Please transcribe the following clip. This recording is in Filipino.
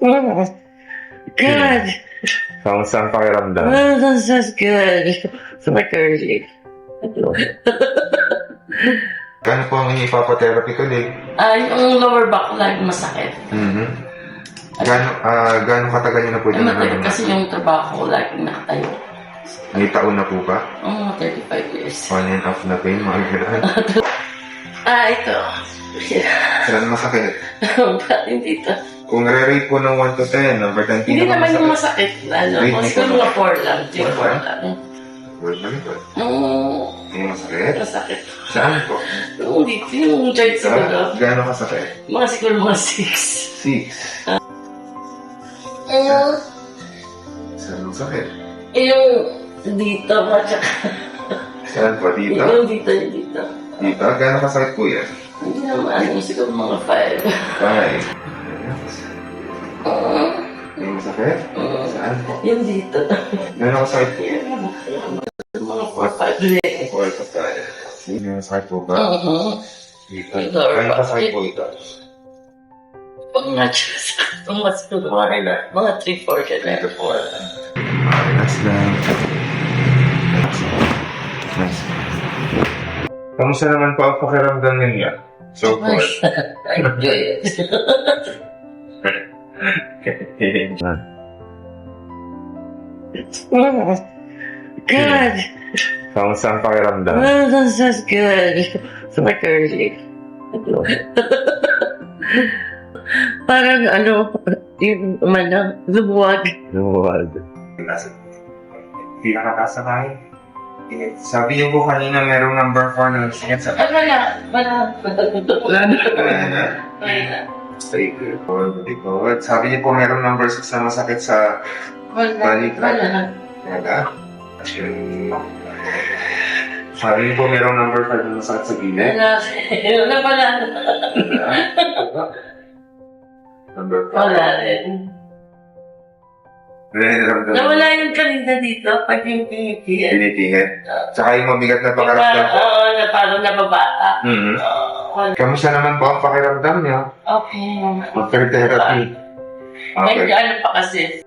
Oh, good. Kamusta ang pakiramdam? Oh, that's, that's good. So my curly. Kano po ang ipapatherapy ko, Lig? Ah, yung lower back lagi masakit. Mhm. Gano, ah, gano katagal niyo na po Ay, dyan matagal kasi yung trabaho ko lagi nakatayo. May taon na po ba? Oh, 35 years. On and off na pain, mga ganun. Ah, ito. Saan masakit? Bakit dito? Kung re-rate po ng 1 to 10, number 10 Hindi naman yung masakit. Ano, kung hindi siguro ko- mga 4 lang. 3 Four 4 lang? Word Yung masakit? masakit. Saan? Yung dito, yung chart siguro. Sa, gano'ng kasakit? Mga siguro mga 6. 6. Ayun. Saan masakit? Yung dito, at saka Saan po? Dito? yung dito, yung dito. Dito? Gano'ng kasakit yan? Hindi naman, yung siguro mga 5. 5. Yung masakit? Saan po? Yung dito. Gano'ng kasakit po yan? Mga 4, 5 rin. 4 to 5. Yung masakit po ba? Uh-huh. Dito. Ito. Gano'ng kasakit po ito? Pag na-choose, kung mas siguro mga, ilan? mga 3, 4 ka na. Dito po. Relax lang. Relax lang. Nice. Kamusta naman po ang pakiramdam ninyo? So far. Enjoy it. Oh, good. Kamusta ang pakiramdam? Oh, that's, that's good. So my curly. Parang ano, yung mana, lumuwag. Lumuwag. Hindi nakakasakay. Sabi niyo po kanina merong number 4 na sakit sa... Wala, wala. Wala na. Wala na. Wala. Stay good. Very good. Sabi niyo po merong number 6 na masakit sa... Wala. Balik lang. Wala. Wala. Sabi niyo po merong number 5 na masakit sa gilid. Wala. Wala pala. Number 5. Wala rin. Nararamdaman. Nawala yung kanina dito, pag yung pinipili. Tinitingin. Tsaka yung mabigat na pakiramdam po. oo, na parang nababata. Mhm. Wala. Kamusta naman po ang pakiramdam niyo? Okay. After therapy. Okay. ano pa kasi,